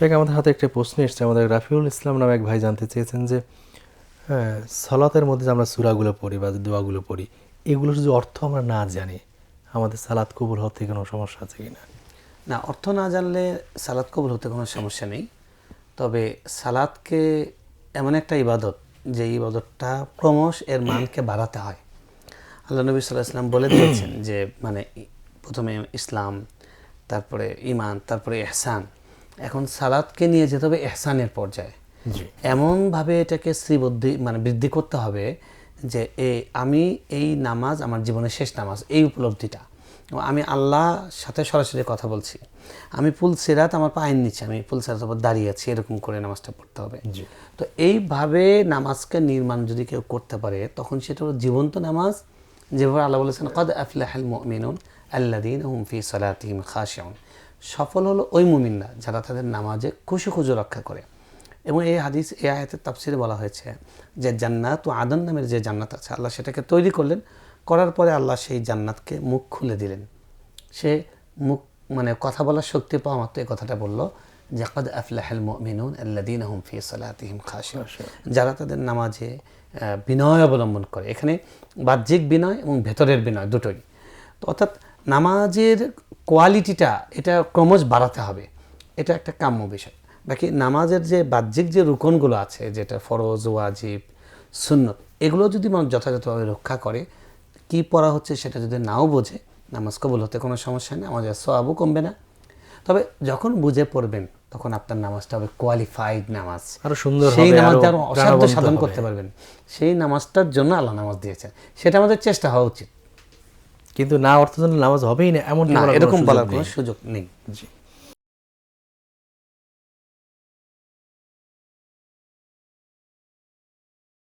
শেখ আমাদের হাতে একটা প্রশ্ন এসছে। আমাদের রাফিউল ইসলাম নামে এক ভাই জানতে চেয়েছেন যে হ্যাঁ সালাতের মধ্যে যে আমরা সুরাগুলো পড়ি বা দোয়াগুলো পড়ি এগুলো যদি অর্থ আমরা না জানি, আমাদের সালাত কবুল হতে কোনো সমস্যা আছে কিনা না? অর্থ না জানলে সালাদ কবুল হতে কোনো সমস্যা নেই। তবে সালাদকে এমন একটা ইবাদত, যে ইবাদতটা ক্রমশ এর মানকে বাড়াতে হয়। আল্লাহ নবী সাল্লাহ ইসলাম বলে দিয়েছেন যে মানে প্রথমে ইসলাম, তারপরে ইমান তারপরে এহসান এখন সালাদকে নিয়ে যেতে হবে এহসানের পর্যায়ে। এমনভাবে এটাকে শ্রীবদ্ধি মানে বৃদ্ধি করতে হবে যে এ আমি এই নামাজ আমার জীবনের শেষ নামাজ এই উপলব্ধিটা আমি আল্লাহর সাথে সরাসরি কথা বলছি। আমি ফুল সেরাত আমার পায়ের নিচে আমি ফুল সেরাত উপর দাঁড়িয়ে আছি এরকম করে নামাজটা পড়তে হবে। তো এইভাবে নামাজকে নির্মাণ যদি কেউ করতে পারে তখন সেটা হলো জীবন্ত নামাজ যেভাবে আল্লাহ বলেছেন কদ আফলাহাল মুমিনুন আল্লাদিন হুম ফি সালাতিহিম খাশিউন। সফল হলো ওই মুমিনরা যারা তাদের নামাজে খুশি খুশি রক্ষা করে। এবং এই হাদিস এই আয়াতের তাফসিরে বলা হয়েছে যে জান্নাত ও আদন নামের যে জান্নাত আছে আল্লাহ সেটাকে তৈরি করলেন। করার পরে আল্লাহ সেই জান্নাতকে মুখ খুলে দিলেন। সে মুখ মানে কথা বলার শক্তি পাওয়া মাত্র এই কথাটা বলল যে কদ আফলাহাল মুমিনুন আল্লাদিন হুম ফি সালাতিহিম খাশিউন। যারা তাদের নামাজে বিনয় অবলম্বন করে। এখানে বাহ্যিক বিনয় এবং ভেতরের বিনয় দুটোই। তো অর্থাৎ নামাজের কোয়ালিটিটা এটা ক্রমশ বাড়াতে হবে। এটা একটা কাম্য বিষয়। বাকি নামাজের যে বাহ্যিক যে রুকনগুলো আছে যেটা ফরজ ওয়াজিব সুন্নত এগুলো যদি মানুষ যথাযথভাবে রক্ষা করে কি পড়া হচ্ছে সেটা যদি নাও বোঝে নামাজ কবুল হতে কোনো সমস্যা নেই আমাদের সোয়াবও কমবে না। তবে যখন বুঝে পড়বেন তখন আপনার নামাজটা হবে কোয়ালিফাইড নামাজ। আরও সুন্দর সেই নামাজটা আরও আরও অসাধ্য সাধন করতে পারবেন। সেই নামাজটার জন্য আল্লাহ নামাজ দিয়েছেন। সেটা আমাদের চেষ্টা হওয়া উচিত। কিন্তু না অর্থ জন্য নামাজ হবেই না এমন না এরকম বলার? কোনো সুযোগ নেই জি